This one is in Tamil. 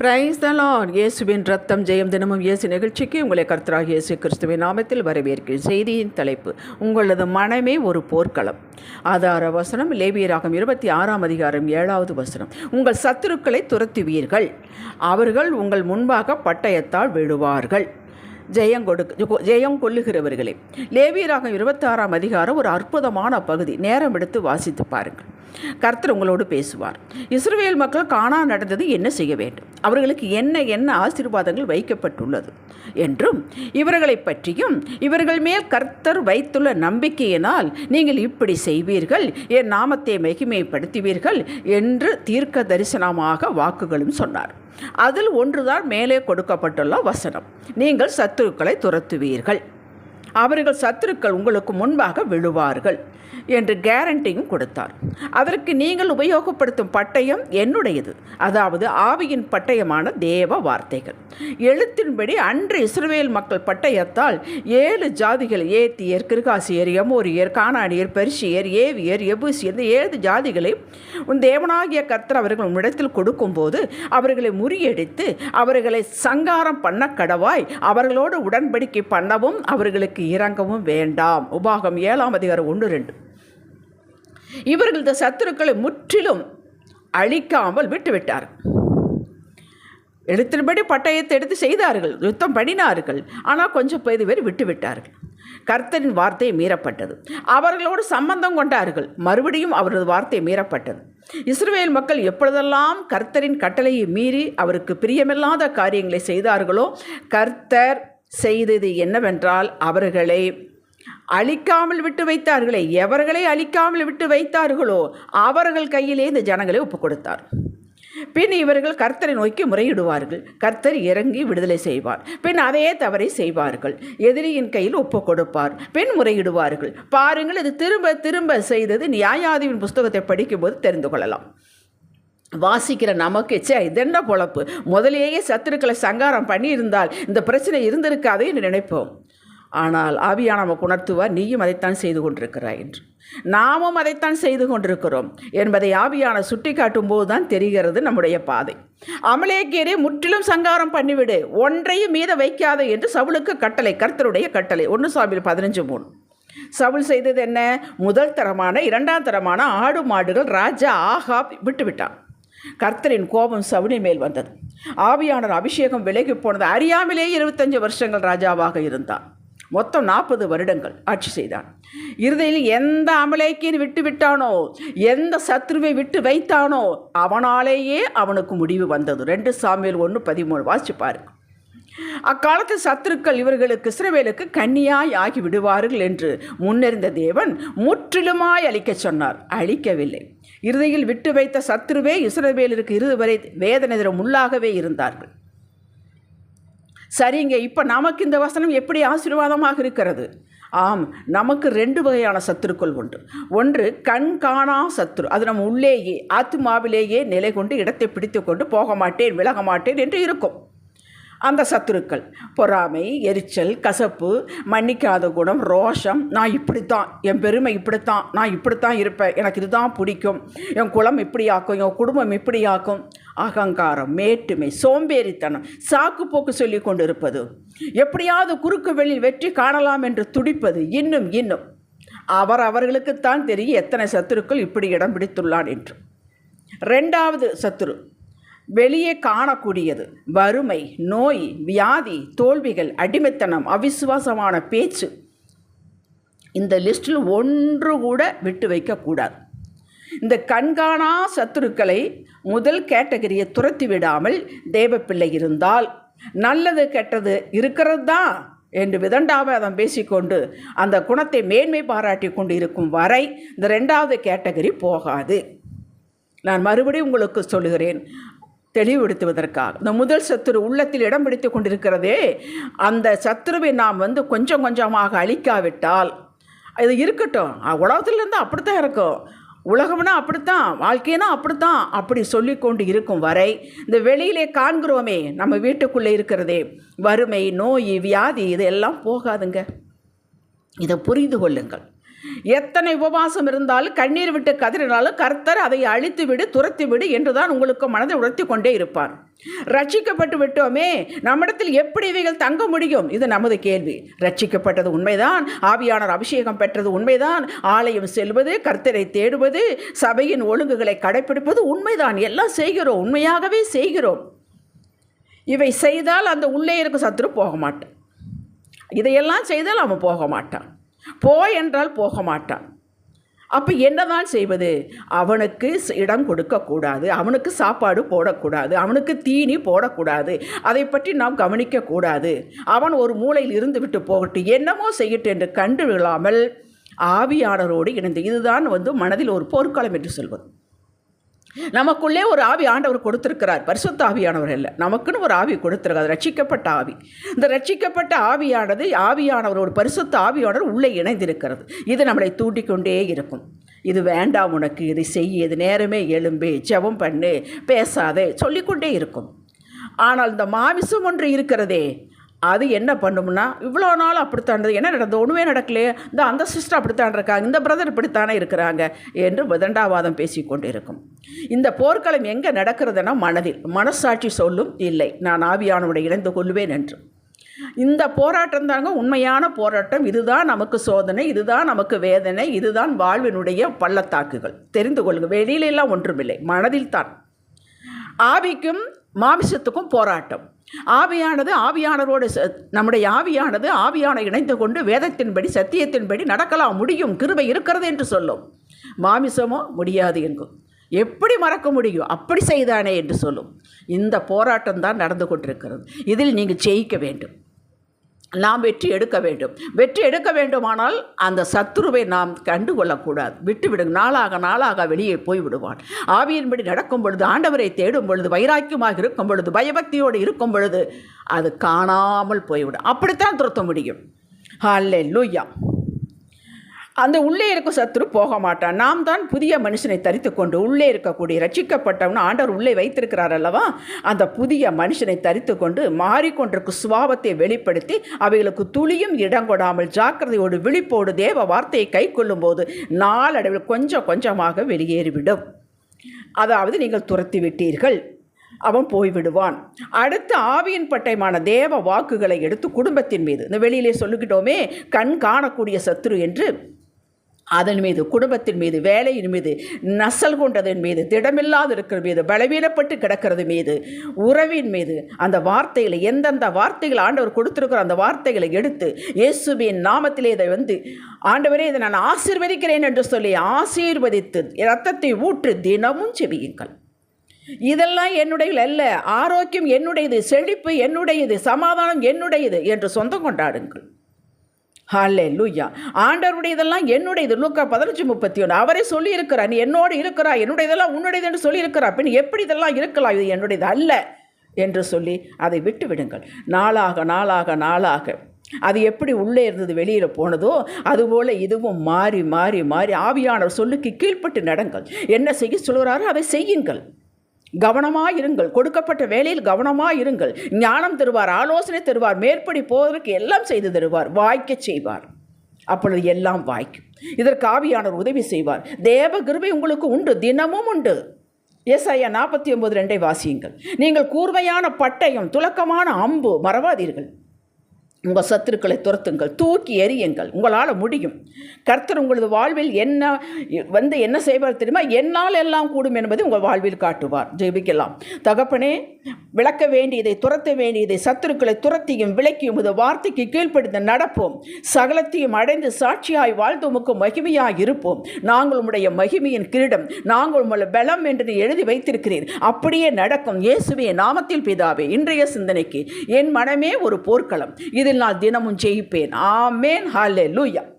பிரைஸ் த இயேசுவின் ரத்தம் ஜெயம் தினமும் இயேசு நிகழ்ச்சிக்கு உங்களை கர்த்தராக இயேசு கிறிஸ்துவின் நாமத்தில் வரவேற்கிறேன். செய்தியின் தலைப்பு உங்களது மனமே ஒரு போர்க்களம். ஆதார வசனம் லேவியராகம் இருபத்தி ஆறாம் அதிகாரம் ஏழாவது வசனம். உங்கள் சத்துருக்களை துரத்துவீர்கள். அவர்கள் உங்கள் முன்பாக பட்டயத்தால் விழுவார்கள். ஜெயம் கொடுக்க ஜெயம் கொள்ளுகிறவர்களே. லேவியராகம் இருபத்தாறாம் அதிகாரம் ஒரு அற்புதமான பகுதி. நேரம் எடுத்து வாசித்து பாருங்கள். கர்த்தர் உங்களோடு பேசுவார். இஸ்ரேல் மக்கள் காணா நடந்தது என்ன செய்ய வேண்டும்? அவர்களுக்கு என்ன என்ன ஆசீர்வாதங்கள் வைக்கப்பட்டுள்ளது? என்றும் இவர்களை பற்றியும் இவர்கள் மேல் கர்த்தர் வைத்துள்ள நம்பிக்கையினால் நீங்கள் இப்படி செய்வீர்கள் என் நாமத்தை மகிமைப்படுத்துவீர்கள் என்று தீர்க்க தரிசனமாக வாக்குகளும் சொன்னார். அதில் ஒன்றுதான் மேலே கொடுக்கப்பட்டுள்ள வசனம். நீங்கள் சத்துருக்களை துரத்துவீர்கள். அவர்கள் சத்துருக்கள் உங்களுக்கு முன்பாக விழுவார்கள் என்று கேரண்டியும் கொடுத்தார். அதற்கு நீங்கள் உபயோகப்படுத்தும் பட்டயம் என்னுடையது. அதாவது ஆவியின் பட்டயமான தேவ வார்த்தைகள். எழுத்தின்படி அன்று இஸ்ரவேல் மக்கள் பட்டயத்தால் ஏழு ஜாதிகள் ஏத்தியர் கிருகாசியர் எமோரியர் கானானியர் பெர்ஷியர் ஏவியர் எபூசியர் இந்த ஏழு ஜாதிகளை உன் தேவனாகிய கர்த்தர் அவர்கள் உன்னிடத்தில் கொடுக்கும்போது அவர்களை முறியடித்து அவர்களை சங்காரம் பண்ண கடவாய் அவர்களோடு உடன்படிக்கை பண்ணவும் அவர்களுக்கு இறங்கவும் வேண்டாம். உபாகம் ஏழாம் அதிகாரம் ஒன்று ரெண்டு. இவர்கள் இந்த சத்துருக்களை முற்றிலும் அழிக்காமல் விட்டுவிட்டார் எழுத்தின்படி பட்டயத்தை எடுத்து செய்தார்கள். யுத்தம் பண்ணினார்கள். ஆனால் கொஞ்சம் பேர் பேர் விட்டுவிட்டார்கள். கர்த்தரின் வார்த்தை மீறப்பட்டது. அவர்களோடு சம்பந்தம் கொண்டார்கள். மறுபடியும் அவரது வார்த்தை மீறப்பட்டது. இஸ்ரேல் மக்கள் எப்பொழுதெல்லாம் கர்த்தரின் கட்டளையை மீறி அவருக்கு பிரியமில்லாத காரியங்களை செய்தார்களோ கர்த்தர் செய்தது என்னவென்றால் அவர்களை அழிக்காமல் விட்டு வைத்தார்களே. எவர்களை அழிக்காமல் விட்டு வைத்தார்களோ அவர்கள் கையிலே இந்த ஜனங்களை ஒப்புக் கொடுத்தார். பின் இவர்கள் கர்த்தரை நோக்கி முறையிடுவார்கள். கர்த்தர் இறங்கி விடுதலை செய்வார். பின் அதே தவறை செய்வார்கள். எதிரியின் கையில் ஒப்பு கொடுப்பார். பின் முறையிடுவார்கள். பாருங்கள் இது திரும்ப திரும்ப செய்தது நியாயாதிவின் புஸ்தகத்தை படிக்கும்போது தெரிந்து கொள்ளலாம். வாசிக்கிற நமக்கு சே இதென்ன பொழப்பு? முதலேயே சத்துருக்களை சங்காரம் பண்ணியிருந்தால் இந்த பிரச்சனை இருந்திருக்காதே என்று நினைப்போம். ஆனால் ஆவியான நமக்கு உணர்த்துவார் நீயும் அதைத்தான் செய்து கொண்டிருக்கிறாய் என்று. நாமும் அதைத்தான் செய்து கொண்டிருக்கிறோம் என்பதை ஆவியான சுட்டி காட்டும் போது தான் தெரிகிறது நம்முடைய பாதை. அமலேக்கியரே முற்றிலும் சங்காரம் பண்ணிவிடு ஒன்றையும் மீத வைக்காத என்று சவுளுக்கு கட்டளை கர்த்தருடைய கட்டளை ஒன்று சாமியில் பதினஞ்சு மூணு. சவுல் செய்தது என்ன? முதல் தரமான இரண்டாம் தரமான ஆடு மாடுகள் ராஜா ஆஹா விட்டுவிட்டான். கர்த்தரின் கோபம் சவுனி மேல் வந்தது. ஆவியானர் அபிஷேகம் விலகி போனது. அறியாமலே இருபத்தஞ்சு வருஷங்கள் ராஜாவாக இருந்தான். மொத்தம் நாற்பது வருடங்கள் ஆட்சி செய்தான். இறுதியில் எந்த அமலேக்கியன் விட்டு விட்டானோ எந்த சத்ருவை விட்டு வைத்தானோ அவனாலேயே அவனுக்கு முடிவு வந்தது. ரெண்டு சாமியில் ஒன்று பதிமூணு வாசிச்சு பாருங்க அக்காலத்து சத்துருக்கள் இவர்களுக்கு இஸ்ரவேலுக்கு கன்னியாய் ஆகி விடுவார்கள் என்று முன்னறிந்த தேவன் முற்றிலுமாய் அழிக்கச் சொன்னார். அழிக்கவில்லை. இறுதியில் விட்டு வைத்த சத்ருவே இஸ்ரவேலருக்கு இறுதி வரை வேதனை உள்ளாகவே இருந்தார்கள். சரிங்க இப்போ நமக்கு இந்த வசனம் எப்படி ஆசீர்வாதமாக இருக்கிறது? ஆம் நமக்கு ரெண்டு வகையான சத்துருக்கள் உண்டு. ஒன்று கண் காணா சத்துரு. அது நம்ம உள்ளேயே ஆத்மாவிலேயே நிலை கொண்டு இடத்தை பிடித்து கொண்டு போக மாட்டேன் விலக மாட்டேன் என்று இருக்கும். அந்த சத்துருக்கள். பொறாமை எரிச்சல் கசப்பு மன்னிக்காத குணம் ரோஷம். நான் இப்படித்தான் என் பெருமை இப்படித்தான் நான் இப்படித்தான் இருப்பேன். எனக்கு இதுதான் பிடிக்கும். என் குலம் இப்படி ஆக்கும் என் குடும்பம் இப்படி ஆக்கும் அகங்காரம் மேட்டுமை சோம்பேறித்தனம் சாக்கு போக்கு சொல்லி கொண்டு இருப்பது எப்படியாவது குறுக்கு வெளியில் வெற்றி காணலாம் என்று துடிப்பது. இன்னும் இன்னும். அவர் அவர்களுக்குத்தான் தெரியும் எத்தனை சத்துருக்கள் இப்படி இடம் பிடித்துள்ளான் என்று. ரெண்டாவது சத்துரு வெளியே காணக்கூடியது. வறுமை நோய் வியாதி தோல்விகள் அடிமைத்தனம் அவிசுவாசமான பேச்சு. இந்த லிஸ்டில் ஒன்று கூட விட்டு வைக்கக்கூடாது இந்த கண்காணா சத்துருக்களை முதல் கேட்டகரியை துரத்தி விடாமல் தேவப்பிள்ளை இருந்தால் நல்லது கெட்டது இருக்கிறது தான் என்று விதண்டாவாதம் பேசிக்கொண்டு அந்த குணத்தை மேன்மை பாராட்டி கொண்டு இருக்கும் வரை இந்த ரெண்டாவது கேட்டகரி போகாது. நான் மறுபடியும் உங்களுக்கு சொல்லுகிறேன். தெளிவுபடுத்துவதற்காக. இந்த முதல் சத்துரு உள்ளத்தில் இடம் பிடித்து கொண்டிருக்கிறதே அந்த சத்துருவை நாம் வந்து கொஞ்சம் கொஞ்சமாக அழிக்காவிட்டால் இது இருக்கட்டும். உலகத்துலேருந்து அப்படித்தான் இருக்கும். உலகம்னா அப்படித்தான் வாழ்க்கைனா அப்படித்தான் அப்படி சொல்லி கொண்டு இருக்கும் வரை இந்த வெளியிலே காண்கிறோமே நம்ம வீட்டுக்குள்ளே இருக்கிறதே வறுமை நோய் வியாதி இதெல்லாம் போகாதுங்க. இதை புரிந்து கொள்ளுங்கள். எத்தனை உபவாசம் இருந்தாலும் கண்ணீர் விட்டு கதறினாலும் கர்த்தர் அதை அழித்து விடு துரத்தி விடு என்றுதான் உங்களுக்கு மனதை உணர்த்தி கொண்டே இருப்பார். ரட்சிக்கப்பட்டு விட்டோமே நம்மிடத்தில் எப்படி இவைகள் தங்க முடியும்? இது நமது கேள்வி. ரட்சிக்கப்பட்டது உண்மைதான் ஆவியானர் அபிஷேகம் பெற்றது உண்மைதான் ஆலயம் செல்வது கர்த்தரை தேடுவது சபையின் ஒழுங்குகளை கடைப்பிடிப்பது உண்மைதான். எல்லாம் செய்கிறோம் உண்மையாகவே செய்கிறோம். இவை செய்தால் அந்த உள்ளே இருக்கும் சத்துரு போக மாட்டான் இதையெல்லாம் செய்தால் அவன் போக மாட்டான் போ என்றால் போக மாட்டான். அப்போ என்னதான் செய்வது? அவனுக்கு இடம் கொடுக்கக்கூடாது அவனுக்கு சாப்பாடு போடக்கூடாது அவனுக்கு தீனி போடக்கூடாது அதை பற்றி நாம் கவனிக்கக்கூடாது. அவன் ஒரு மூலையில் இருந்து விட்டு போகட்டும் என்னமோ செய்யட்டும் என்று கண்டு விழாமல் ஆவியாளரோடு இணைந்து இதுதான் வந்து மனதில் ஒரு போர்க்காலம் என்று சொல்வது. நமக்குள்ளே ஒரு ஆவி ஆண்டவர் கொடுத்திருக்கிறார். பரிசுத்த ஆவியானவர் இல்லை நமக்குன்னு ஒரு ஆவி கொடுத்துருக்காரு ரட்சிக்கப்பட்ட ஆவி. இந்த ரட்சிக்கப்பட்ட ஆவியானது ஆவியானவரோட பரிசுத்த ஆவியானவர் உள்ளே இணைந்திருக்கிறது. இது நம்மளை தூண்டிக்கொண்டே இருக்கும். இது வேண்டாம் உனக்கு. இதை செய்ய இது நேரமே எலும்பு ஜெபம் பண்ணு. பேசாதே. சொல்லிக்கொண்டே இருக்கும். ஆனால் இந்த மாமிசம் ஒன்று இருக்கிறதே. அது என்ன பண்ணும்னா இவ்வளோ நாள் அப்படித்தாண்டது என்ன நடந்தது ஒன்றுமே நடக்கலையே இந்த அந்த சிஸ்டர் அப்படித்தான் இருக்காங்க இந்த பிரதர் இப்படித்தானே இருக்கிறாங்க என்று விதண்டாவாதம் பேசிக்கொண்டு இருக்கும் இந்த போர்க்களம் எங்கே நடக்கிறதுனா மனதில் மனசாட்சி சொல்லும் இல்லை நான் ஆவியானோட இணைந்து கொள்வேன் என்று. இந்த போராட்டம் தாங்க உண்மையான போராட்டம் இதுதான் நமக்கு சோதனை இதுதான் நமக்கு வேதனை இதுதான் வாழ்வினுடைய பள்ளத்தாக்குகள். தெரிந்து கொள்ளுங்க வெளியிலெல்லாம் ஒன்றுமில்லை மனதில் தான் ஆவிக்கும் மாமிசத்துக்கும் போராட்டம். ஆவியானது ஆவியானரோடு நம்முடைய ஆவியானது ஆவியான இணைந்து கொண்டு வேதத்தின்படி சத்தியத்தின்படி நடக்கலாம் முடியும் கிருபை இருக்கிறது என்று சொல்லும். மாமிசமோ முடியாது என்கும். எப்படி மறக்க முடியும்? அப்படி செய்தானே என்று சொல்லும். இந்த போராட்டம் தான் நடந்து கொண்டிருக்கிறது. இதில் நீங்கள் ஜெயிக்க வேண்டும். நாம் வெற்றி எடுக்க வேண்டும். வெற்றி எடுக்க வேண்டுமானால் அந்த சத்துருவை நாம் கண்டுகொள்ளக்கூடாது. கொள்ளக்கூடாது விட்டுவிடும் நாளாக நாளாக வெளியே போய் விடுவான் ஆவியின்படி நடக்கும் பொழுது ஆண்டவரை தேடும் பொழுது வைராக்கியமாக இருக்கும் பொழுது பயபக்தியோடு இருக்கும் பொழுது அது காணாமல் போய்விடும். அப்படித்தான் துரத்த முடியும். ஹல்லே லூயா அந்த உள்ளே இருக்கும் சத்துரு போக மாட்டான். நாம் தான் புதிய மனுஷனை தரித்து கொண்டு உள்ளே இருக்கக்கூடிய ரட்சிக்கப்பட்டவன் ஆண்டவர் உள்ளே வைத்திருக்கிறார் அல்லவா? அந்த புதிய மனுஷனை தரித்து கொண்டு மாறிக்கொண்டிருக்கும் சுபாவத்தை வெளிப்படுத்தி அவைகளுக்கு துளியும் இடம் கொடாமல் ஜாக்கிரதையோடு விழிப்போடு தேவ வார்த்தையை கை கொள்ளும்போது நாளடைவில் கொஞ்சம் கொஞ்சமாக வெளியேறிவிடும். அதாவது நீங்கள் துரத்தி விட்டீர்கள். அவன் போய்விடுவான். அடுத்து ஆவியின் பட்டயமான தேவ வாக்குகளை எடுத்து குடும்பத்தின் மீது. இந்த வெளியிலே சொல்லிக்கிட்டோமே கண் காணக்கூடிய சத்துரு என்று அதன் மீது குடும்பத்தின் மீது வேலையின் மீது நசல் கொண்டதன் மீது திடமில்லாது இருக்கிற மீது பலவீனப்பட்டு கிடக்கிறது மீது உறவின் மீது அந்த வார்த்தைகளை எந்தெந்த வார்த்தைகள் ஆண்டவர் கொடுத்துருக்கிற அந்த வார்த்தைகளை எடுத்து இயேசுவின் நாமத்திலே இதை வந்து ஆண்டவரே இதை நான் ஆசீர்வதிக்கிறேன் என்று சொல்லி ஆசீர்வதித்து ரத்தத்தை ஊற்று தினமும் செவியுங்கள் இதெல்லாம் என்னுடையது அல்ல. ஆரோக்கியம் என்னுடையது செழிப்பு என்னுடையது சமாதானம் என்னுடையது என்று சொந்தம் கொண்டாடுங்கள். ஹாலே லூயா ஆண்டவருடையதெல்லாம் என்னுடையது. லூக்கா பதினஞ்சு முப்பத்தி ஒன்று அவரே சொல்லியிருக்கிறார். நீ என்னோடு இருக்கிறா. என்னுடையதெல்லாம் உன்னுடையது என்று சொல்லியிருக்கிறா பின் எப்படி இதெல்லாம் இருக்கலாம்? இது என்னுடையது அல்ல என்று சொல்லி அதை விட்டு விடுங்கள். நாளாக நாளாக நாளாக அது எப்படி உள்ளே இருந்தது வெளியில் போனதோ அதுபோல் இதுவும் மாறி மாறி மாறி ஆவியானவர் சொல்லுக்கு கீழ்ப்பட்டு நடங்கள். என்ன செய்ய சொல்கிறாரோ அதை செய்யுங்கள். கவனமாக இருங்கள் கொடுக்கப்பட்ட வேலையில் கவனமாக இருங்கள் ஞானம் தருவார் ஆலோசனை தருவார் மேற்படி போவதற்கு எல்லாம் செய்து தருவார் வாய்க்க செய்வார். அப்பொழுது எல்லாம் வாய்க்கும். இதற்கு ஆவியானவர் உதவி செய்வார். தேவ கிருபை உங்களுக்கு உண்டு தினமும் உண்டு. எஸ் ஐயா நாற்பத்தி ஒன்பது ரெண்டை வாசியுங்கள். நீங்கள் கூர்மையான பட்டயம் துலக்கமான அம்பு மறவாதீர்கள். உங்கள் சத்துருக்களை துரத்துங்கள் தூக்கி எறியுங்கள். உங்களால் முடியும். கர்த்தர் உங்களது வாழ்வில் என்ன வந்து என்ன செய்வார் தெரியுமா? என்னால் எல்லாம் கூடும் என்பதை உங்கள் வாழ்வில் காட்டுவார். ஜெபிக்கலாம். தகப்பனே விளக்க வேண்டியதை துரத்த வேண்டியதை சத்துருக்களை துரத்தியும் விளக்கியும் இது வார்த்தைக்கு கீழ்ப்படுத்த நடப்போம். சகலத்தையும் அடைந்து சாட்சியாய் வாழ்ந்து உமக்கு மகிமையாய் இருப்போம் நாங்கள் உம்முடைய மகிமையின் கிரீடம் நாங்கள் உங்களை பலம் என்று நீ எழுதி வைத்திருக்கிறீர். அப்படியே நடக்கும் இயேசுவே நாமத்தில் பிதாவே இன்றைய சிந்தனைக்கு என் மனமே ஒரு போர்க்களம். இதில் நான் தினமும் ஜெயிப்பேன். ஆமேன். ஹalleluya.